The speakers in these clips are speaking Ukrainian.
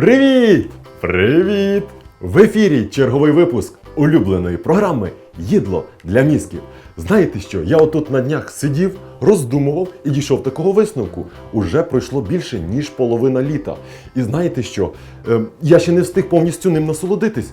Привіт! Привіт! В ефірі черговий випуск улюбленої програми Їдло для мізків. Знаєте що? Я отут на днях сидів, роздумував і дійшов такого висновку. Уже пройшло більше, ніж половина літа. І знаєте що? Е, я ще не встиг повністю ним насолодитись.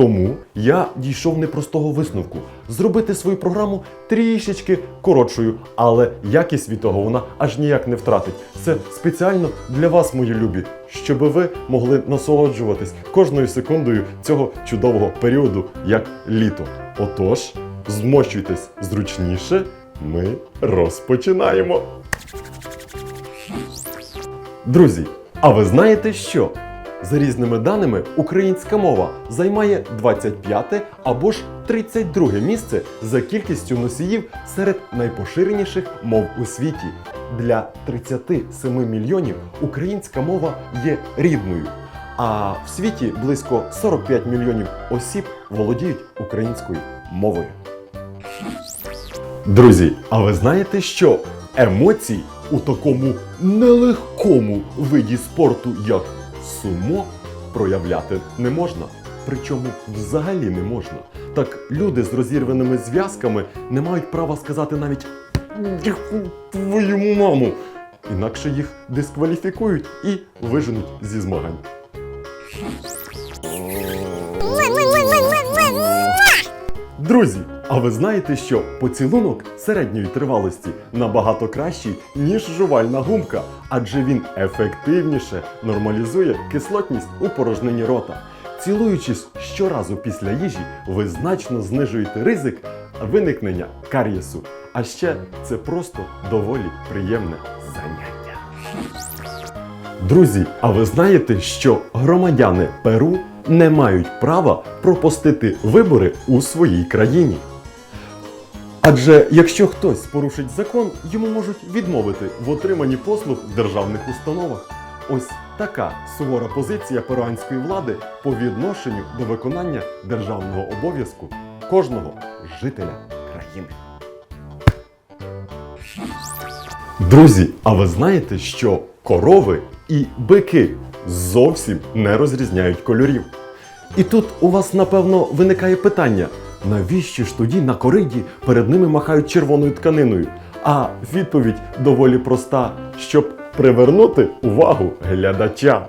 Тому я дійшов непростого висновку зробити свою програму трішечки коротшою, але якість від того вона аж ніяк не втратить. Це спеціально для вас, мої любі, щоб ви могли насолоджуватись кожною секундою цього чудового періоду, як літо. Отож, змощуйтесь зручніше, ми розпочинаємо. Друзі, а ви знаєте що? За різними даними, українська мова займає 25 або ж 32 місце за кількістю носіїв серед найпоширеніших мов у світі. Для 37 мільйонів українська мова є рідною. А в світі близько 45 мільйонів осіб володіють українською мовою. Друзі, а ви знаєте, що емоцій у такому нелегкому виді спорту, як сумо, проявляти не можна. Причому взагалі не можна. Так люди з розірваними зв'язками не мають права сказати навіть твою маму. Інакше їх дискваліфікують і виженуть зі змагань. Друзі, а ви знаєте, що поцілунок середньої тривалості набагато кращий, ніж жувальна гумка, адже він ефективніше нормалізує кислотність у порожнині рота. Цілуючись щоразу після їжі, ви значно знижуєте ризик виникнення кар'єсу. А ще це просто доволі приємне заняття. Друзі, а ви знаєте, що громадяни Перу не мають права пропустити вибори у своїй країні? Адже якщо хтось порушить закон, йому можуть відмовити в отриманні послуг в державних установах. Ось така сувора позиція перуанської влади по відношенню до виконання державного обов'язку кожного жителя країни. Друзі, а ви знаєте, що корови і бики зовсім не розрізняють кольорів? І тут у вас, напевно, виникає питання: навіщо ж тоді на кориді перед ними махають червоною тканиною? А відповідь доволі проста, щоб привернути увагу глядача.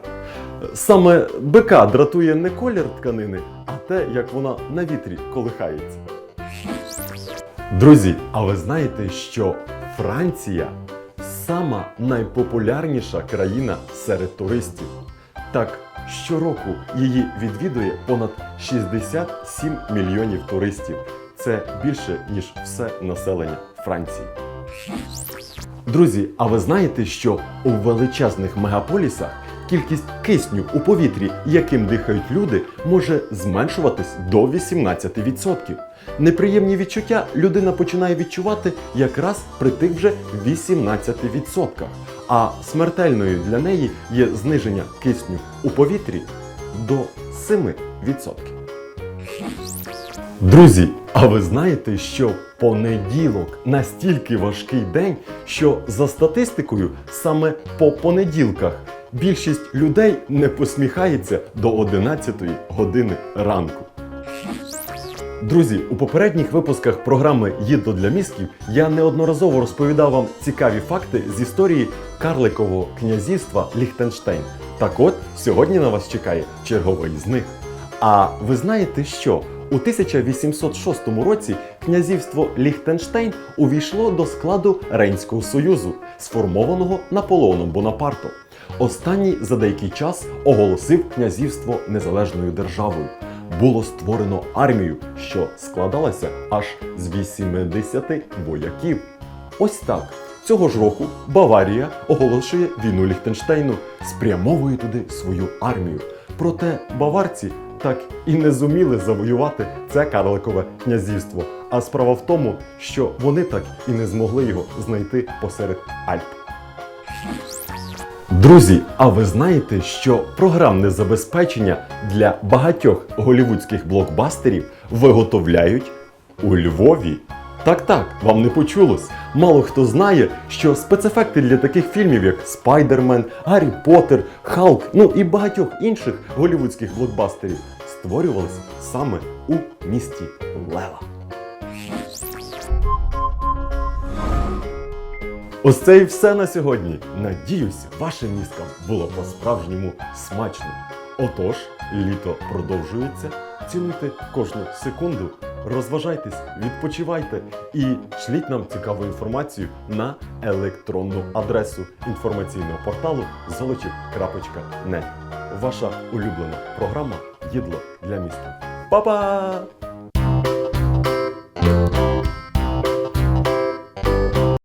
Саме бика дратує не колір тканини, а те, як вона на вітрі колихається. Друзі, а ви знаєте, що Франція сама найпопулярніша країна серед туристів. Так, щороку її відвідує понад 67 мільйонів туристів. Це більше, ніж все населення Франції. Друзі, а ви знаєте, що у величезних мегаполісах кількість кисню у повітрі, яким дихають люди, може зменшуватись до 18%. Неприємні відчуття людина починає відчувати якраз при тих вже 18%. А смертельною для неї є зниження кисню у повітрі до 7%. Друзі, а ви знаєте, що понеділок настільки важкий день, що за статистикою саме по понеділках більшість людей не посміхається до 11 години ранку. Друзі, у попередніх випусках програми Їдло для мізків я неодноразово розповідав вам цікаві факти з історії карликового князівства Ліхтенштейн. Так от, сьогодні на вас чекає черговий з них. А ви знаєте що? У 1806 році князівство Ліхтенштейн увійшло до складу Рейнського союзу, сформованого Наполеоном Бонапартом. Останній за деякий час оголосив князівство незалежною державою. Було створено армію, що складалася аж з 80 вояків. Ось так. Цього ж року Баварія оголошує війну Ліхтенштейну, спрямовує туди свою армію. Проте баварці так і не зуміли завоювати це карликове князівство. А справа в тому, що вони так і не змогли його знайти посеред Альп. Друзі, а ви знаєте, що програмне забезпечення для багатьох голівудських блокбастерів виготовляють у Львові? Так, так, вам не почулось. Мало хто знає, що спецефекти для таких фільмів, як Спайдермен, Гаррі Поттер, Халк, ну і багатьох інших голівудських блокбастерів створювалися саме у місті Лева. Ось це і все на сьогодні. Надіюсь, вашим мізкам було по-справжньому смачно. Отож, літо продовжується. Цінуйте кожну секунду, розважайтесь, відпочивайте і шліть нам цікаву інформацію на електронну адресу інформаційного порталу золочів.нет. Ваша улюблена програма Їдло для міста. Па-па!